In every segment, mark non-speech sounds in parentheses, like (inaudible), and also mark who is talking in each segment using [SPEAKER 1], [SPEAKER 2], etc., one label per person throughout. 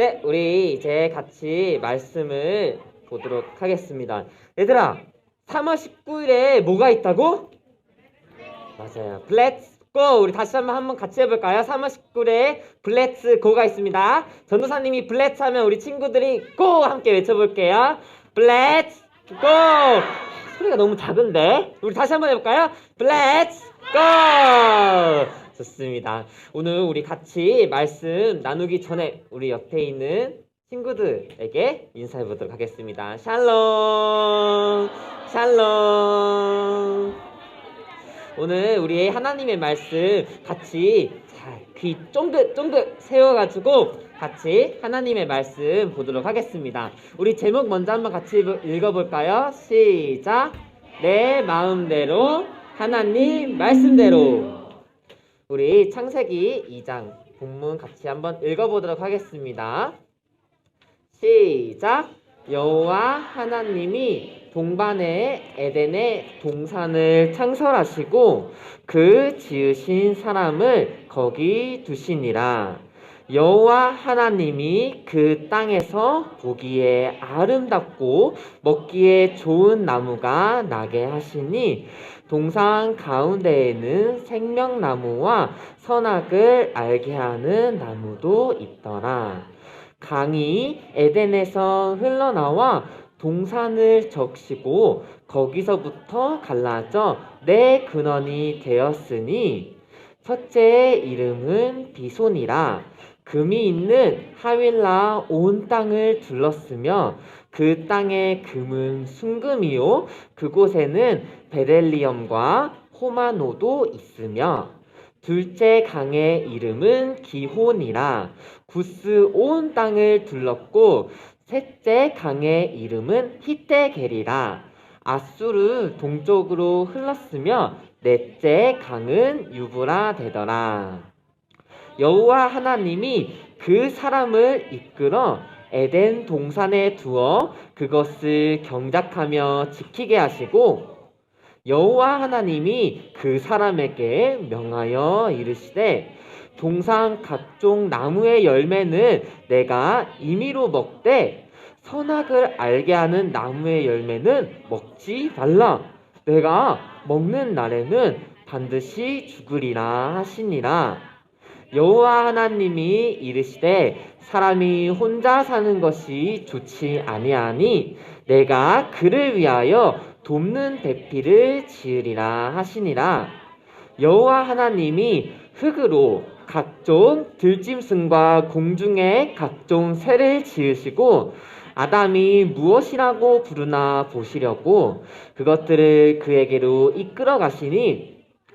[SPEAKER 1] 네, 우리 이제 같이 말씀을 보도록 하겠습니다. 얘들아, 3월 19일에 뭐가 있다고? 맞아요. Go. 우리 다시 한번 한번 같이 해볼까요? 3월 19일에 Let's go가 있습니다. 전도사님이 Let's 하면 우리 친구들이 go 함께 외쳐볼게요. Go. 소리가 너무 작은데? 우리 다시 한번 해볼까요? Go. 좋습니다. 오늘 우리 같이 말씀 나누기 전에 우리 옆에 있는 친구들에게 인사해 보도록 하겠습니다. 샬롬, 샬롬. 오늘 우리 하나님의 말씀 같이 잘귀 쫑긋 쫑긋 세워가지고 같이 하나님의 말씀 보도록 하겠습니다. 우리 제목 먼저 한번 같이 읽어볼까요? 시작. 내 마음대로 하나님 말씀대로. 우리 창세기 2장 본문 같이 한번 읽어보도록 하겠습니다. 시작. 여호와 하나님이 동반의 에덴의 동산을 창설하시고 그 지으신 사람을 거기 두시니라. 여호와 하나님이 그 땅에서 보기에 아름답고 먹기에 좋은 나무가 나게 하시니 동산 가운데에는 생명나무와 선악을 알게 하는 나무도 있더라. 강이 에덴에서 흘러나와 동산을 적시고 거기서부터 갈라져 내 근원이 되었으니 첫째의 이름은 비손이라 금이 있는 하윌라 온 땅을 둘렀으며 그 땅의 금은 순금이요. 그곳에는 베델리엄과 호마노도 있으며 둘째 강의 이름은 기혼이라. 구스 온 땅을 둘렀고 셋째 강의 이름은 히테겔이라. 아수르 동쪽으로 흘렀으며 넷째 강은 유브라 되더라. 여호와 하나님이 그 사람을 이끌어 에덴 동산에 두어 그것을 경작하며 지키게 하시고 여호와 하나님이 그 사람에게 명하여 이르시되 동산 각종 나무의 열매는 내가 임의로 먹되 선악을 알게 하는 나무의 열매는 먹지 말라. 내가 먹는 날에는 반드시 죽으리라 하시니라. 여호와 하나님이 이르시되 사람이 혼자 사는 것이 좋지 아니하니 내가 그를 위하여 돕는 대피를 지으리라 하시니라. 여호와 하나님이 흙으로 각종 들짐승과 공중의 각종 새를 지으시고 아담이 무엇이라고 부르나 보시려고 그것들을 그에게로 이끌어 가시니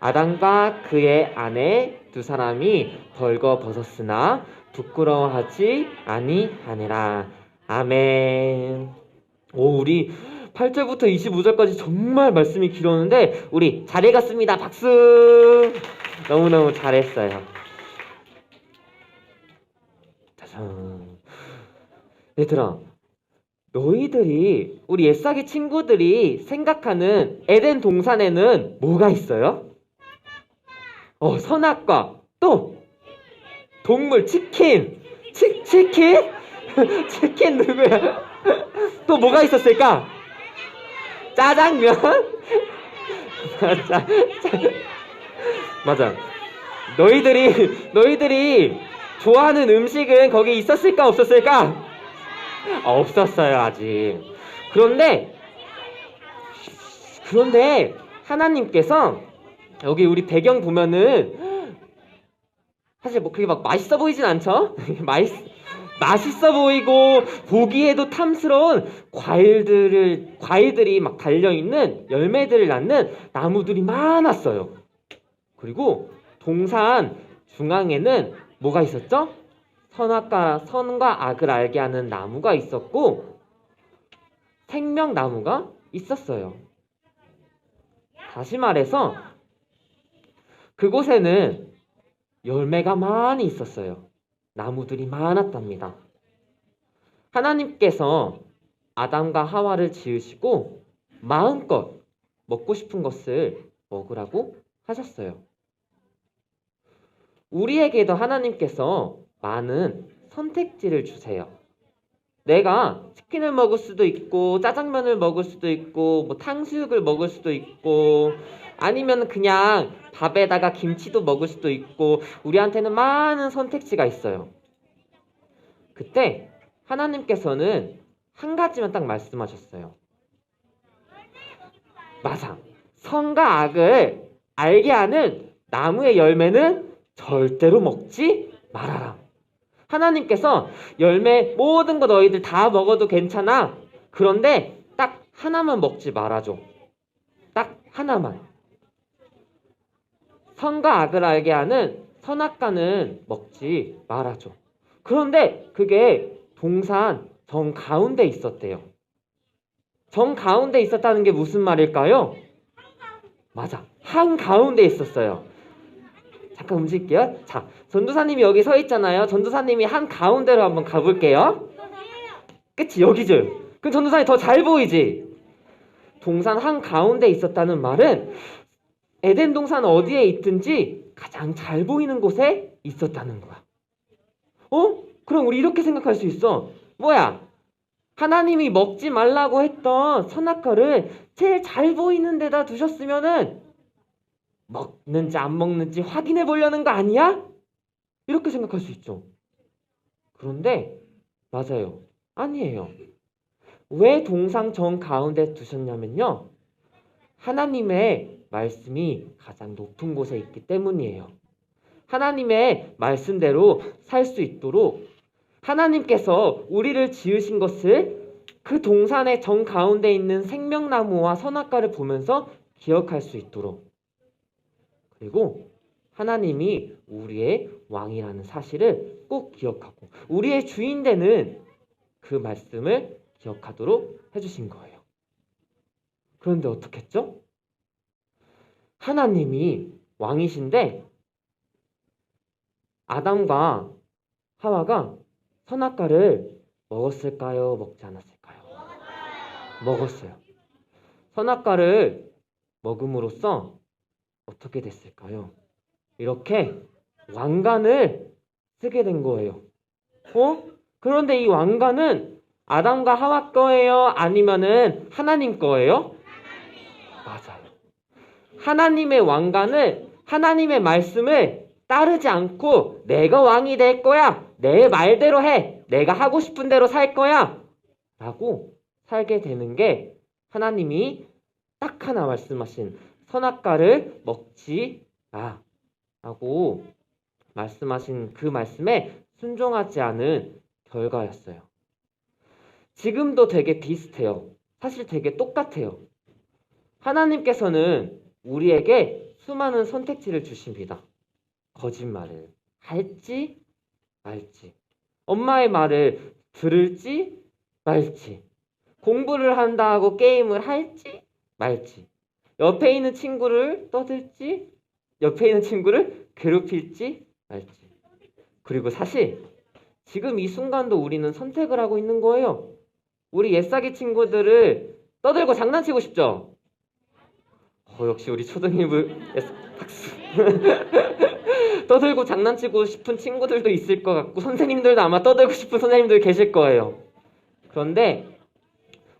[SPEAKER 1] 아담과 그의 아내 두 사람이 벌거벗었으나 부끄러워하지 아니하니라 아멘 오 우리 8절부터 25절까지 정말 말씀이 길었는데 우리 잘 읽었습니다. 박수. 너무너무 잘했어요. 짜잔. 얘들아, 너희들이 우리 옛사기 친구들이 생각하는 에덴 동산에는 뭐가 있어요? 어, 선악과 또 동물 치킨. 치, 치킨? (laughs) 치킨 누구야? (laughs) 또 뭐가 있었을까? 짜장면? (laughs) 맞아. 맞아. 너희들이, 너희들이 좋아하는 음식은 거기 있었을까, 없었을까? 없었어요, 아직. 그런데, 그런데 하나님께서 여기 우리 배경 보면은 사실 뭐 그게 막 맛있어 보이진 않죠? (laughs) 맛있, 맛있어 보이고 보기에도 탐스러운 과일들을 과일들이 막 달려 있는 열매들을 낳는 나무들이 많았어요. 그리고 동산 중앙에는 뭐가 있었죠? 선악과 선과 악을 알게 하는 나무가 있었고 생명나무가 있었어요. 다시 말해서 그곳에는 열매가 많이 있었어요. 나무들이 많았답니다. 하나님께서 아담과 하와를 지으시고 마음껏 먹고 싶은 것을 먹으라고 하셨어요. 우리에게도 하나님께서 많은 선택지를 주세요. 내가 치킨을 먹을 수도 있고 짜장면을 먹을 수도 있고 뭐 탕수육을 먹을 수도 있고 아니면 그냥 밥에다가 김치도 먹을 수도 있고 우리한테는 많은 선택지가 있어요. 그때 하나님께서는 한 가지만 딱 말씀하셨어요. 맞아. 선과 악을 알게 하는 나무의 열매는 절대로 먹지 말아라. 하나님께서 열매 모든 거 너희들 다 먹어도 괜찮아. 그런데 딱 하나만 먹지 말아줘. 딱 하나만. 선과 악을 알게 하는 선악과는 먹지 말아줘. 그런데 그게 동산 정 가운데 있었대요. 정 가운데 있었다는 게 무슨 말일까요? 맞아. 한 가운데 있었어요. 잠깐 움직일게요. 자, 전도사님이 여기 서 있잖아요. 전도사님이 한 가운데로 한번 가볼게요. 그치, 여기죠. 그럼 전도사님 더 잘 보이지? 동산 한 가운데 있었다는 말은 에덴 동산 어디에 있든지 가장 잘 보이는 곳에 있었다는 거야. 어? 그럼 우리 이렇게 생각할 수 있어. 뭐야? 하나님이 먹지 말라고 했던 선악과를 제일 잘 보이는 데다 두셨으면은 먹는지 안 먹는지 확인해 보려는 거 아니야? 이렇게 생각할 수 있죠. 그런데 맞아요. 아니에요. 왜 동상 정 가운데 두셨냐면요. 하나님의 말씀이 가장 높은 곳에 있기 때문이에요. 하나님의 말씀대로 살 수 있도록 하나님께서 우리를 지으신 것을 그 동산의 정 가운데 있는 생명나무와 선악과를 보면서 기억할 수 있도록 그리고 하나님이 우리의 왕이라는 사실을 꼭 기억하고 우리의 주인 되는 그 말씀을 기억하도록 해주신 거예요. 그런데 어떻게 했죠? 하나님이 왕이신데 아담과 하와가 선악과를 먹었을까요? 먹지 않았을까요? 먹었어요. 선악과를 먹음으로써 어떻게 됐을까요? 이렇게 왕관을 쓰게 된 거예요. 어? 그런데 이 왕관은 아담과 하와 거예요? 아니면은 하나님 거예요? 맞아요. 하나님의 왕관을 하나님의 말씀을 따르지 않고 내가 왕이 될 거야. 내 말대로 해. 내가 하고 싶은 대로 살 거야. 라고 살게 되는 게 하나님이 딱 하나 말씀하신 선악과를 먹지 마. 라고 말씀하신 그 말씀에 순종하지 않은 결과였어요. 지금도 되게 비슷해요. 사실 되게 똑같아요. 하나님께서는 우리에게 수많은 선택지를 주십니다. 거짓말을 할지 말지. 엄마의 말을 들을지 말지. 공부를 한다 하고 게임을 할지 말지. 옆에 있는 친구를 떠들지 옆에 있는 친구를 괴롭힐지 말지. 그리고 사실 지금 이 순간도 우리는 선택을 하고 있는 거예요. 우리 옛사기 친구들을 떠들고 장난치고 싶죠? 어, 역시 우리 초등일부 박수. (laughs) 떠들고 장난치고 싶은 친구들도 있을 것 같고 선생님들도 아마 떠들고 싶은 선생님들 계실 거예요. 그런데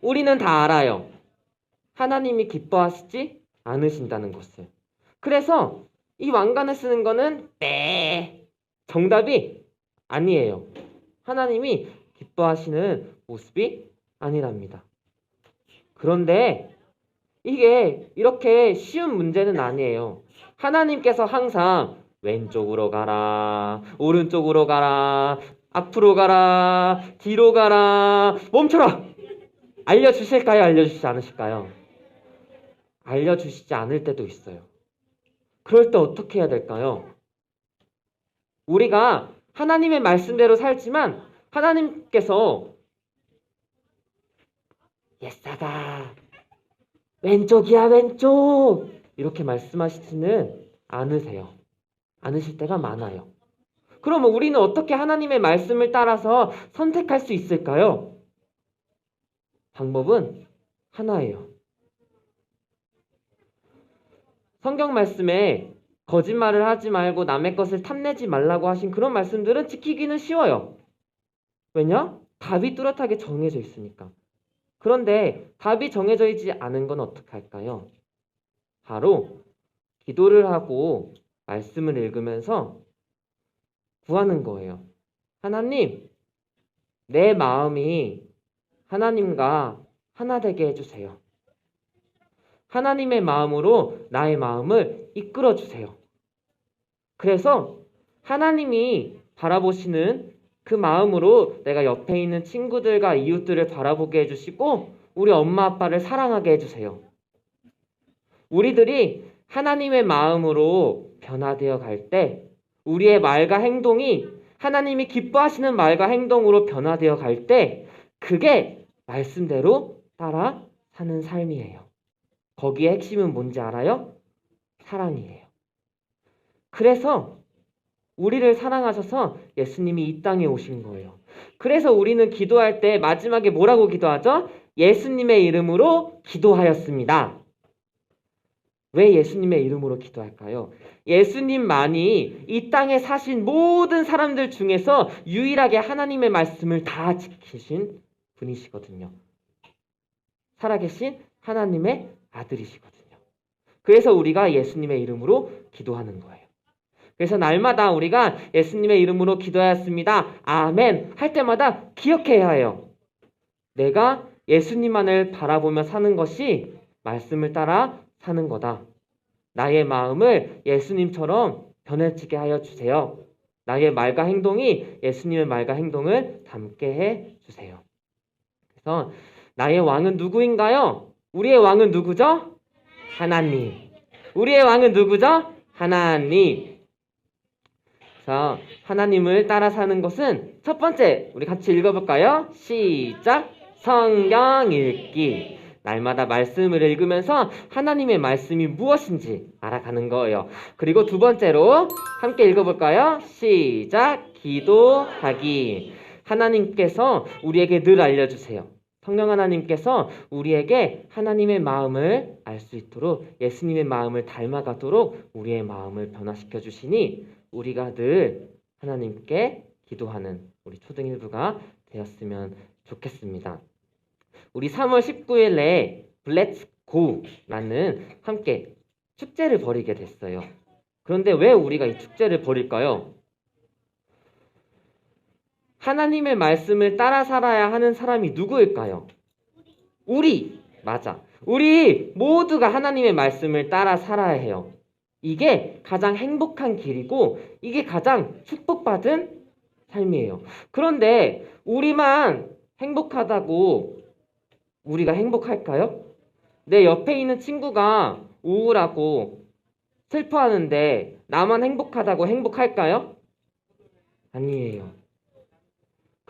[SPEAKER 1] 우리는 다 알아요. 하나님이 기뻐하시지 않으신다는 것을. 그래서 이 왕관을 쓰는 거는 네 정답이 아니에요. 하나님이 기뻐하시는 모습이 아니랍니다. 그런데 이게 이렇게 쉬운 문제는 아니에요. 하나님께서 항상 왼쪽으로 가라, 오른쪽으로 가라, 앞으로 가라, 뒤로 가라, 멈춰라! 알려주실까요? 알려주시지 않으실까요? 알려주시지 않을 때도 있어요. 그럴 때 어떻게 해야 될까요? 우리가 하나님의 말씀대로 살지만 하나님께서 예사가 왼쪽이야 왼쪽 이렇게 말씀하시지는 않으세요. 않으실 때가 많아요. 그러면 우리는 어떻게 하나님의 말씀을 따라서 선택할 수 있을까요? 방법은 하나예요. 성경 말씀에 거짓말을 하지 말고 남의 것을 탐내지 말라고 하신 그런 말씀들은 지키기는 쉬워요. 왜냐? 답이 뚜렷하게 정해져 있으니까. 그런데 답이 정해져 있지 않은 건 어떻게 할까요? 바로 기도를 하고 말씀을 읽으면서 구하는 거예요. 하나님, 내 마음이 하나님과 하나 되게 해주세요. 하나님의 마음으로 나의 마음을 이끌어 주세요. 그래서 하나님이 바라보시는 그 마음으로 내가 옆에 있는 친구들과 이웃들을 바라보게 해주시고 우리 엄마 아빠를 사랑하게 해주세요. 우리들이 하나님의 마음으로 변화되어 갈 때 우리의 말과 행동이 하나님이 기뻐하시는 말과 행동으로 변화되어 갈 때 그게 말씀대로 따라 사는 삶이에요. 거기에 핵심은 뭔지 알아요? 사랑이에요. 그래서 우리를 사랑하셔서 예수님이 이 땅에 오신 거예요. 그래서 우리는 기도할 때 마지막에 뭐라고 기도하죠? 예수님의 이름으로 기도하였습니다. 왜 예수님의 이름으로 기도할까요? 예수님만이 이 땅에 사신 모든 사람들 중에서 유일하게 하나님의 말씀을 다 지키신 분이시거든요. 살아계신 하나님의 아들이시거든요. 그래서 우리가 예수님의 이름으로 기도하는 거예요. 그래서 날마다 우리가 예수님의 이름으로 기도하였습니다. 아멘. 할 때마다 기억해야 해요. 내가 예수님만을 바라보며 사는 것이 말씀을 따라 사는 거다. 나의 마음을 예수님처럼 변해지게 하여 주세요. 나의 말과 행동이 예수님의 말과 행동을 담게 해 주세요. 그래서 나의 왕은 누구인가요? 우리의 왕은 누구죠? 하나님. 우리의 왕은 누구죠? 하나님. 그래서 하나님을 따라 사는 것은 첫 번째, 우리 같이 읽어볼까요? 시작! 성경 읽기. 날마다 말씀을 읽으면서 하나님의 말씀이 무엇인지 알아가는 거예요. 그리고 두 번째로 함께 읽어볼까요? 시작! 기도하기. 하나님께서 우리에게 늘 알려주세요. 성령 하나님께서 우리에게 하나님의 마음을 알 수 있도록 예수님의 마음을 닮아가도록 우리의 마음을 변화시켜 주시니 우리가 늘 하나님께 기도하는 우리 초등 일부가 되었으면 좋겠습니다. 우리 3월 19일에 블렛츠 고라는 함께 축제를 벌이게 됐어요. 그런데 왜 우리가 이 축제를 벌일까요? 하나님의 말씀을 따라 살아야 하는 사람이 누구일까요? 우리! 맞아. 우리 모두가 하나님의 말씀을 따라 살아야 해요. 이게 가장 행복한 길이고, 이게 가장 축복받은 삶이에요. 그런데 우리만 행복하다고 우리가 행복할까요? 내 옆에 있는 친구가 우울하고 슬퍼하는데 나만 행복하다고 행복할까요? 아니에요.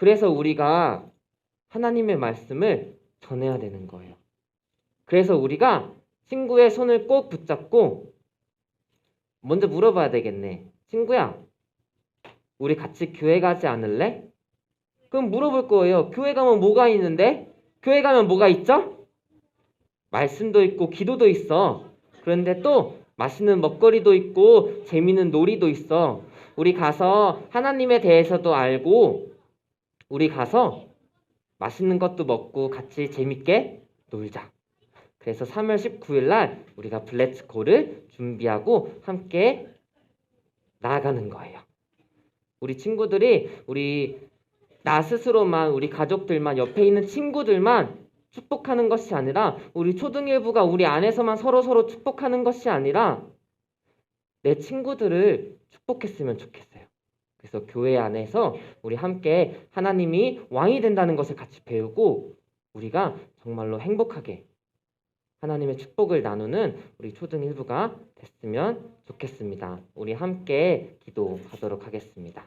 [SPEAKER 1] 그래서 우리가 하나님의 말씀을 전해야 되는 거예요. 그래서 우리가 친구의 손을 꼭 붙잡고 먼저 물어봐야 되겠네. 친구야, 우리 같이 교회 가지 않을래? 그럼 물어볼 거예요. 교회 가면 뭐가 있는데? 교회 가면 뭐가 있죠? 말씀도 있고 기도도 있어. 그런데 또 맛있는 먹거리도 있고 재미있는 놀이도 있어. 우리 가서 하나님에 대해서도 알고 우리 가서 맛있는 것도 먹고 같이 재밌게 놀자. 그래서 3월 19일 날 우리가 블렛츠코를 준비하고 함께 나아가는 거예요. 우리 친구들이 우리 나 스스로만 우리 가족들만 옆에 있는 친구들만 축복하는 것이 아니라 우리 초등일부가 우리 안에서만 서로 서로 축복하는 것이 아니라 내 친구들을 축복했으면 좋겠어요. 그래서 교회 안에서 우리 함께 하나님이 왕이 된다는 것을 같이 배우고 우리가 정말로 행복하게 하나님의 축복을 나누는 우리 초등 일부가 됐으면 좋겠습니다. 우리 함께 기도하도록 하겠습니다.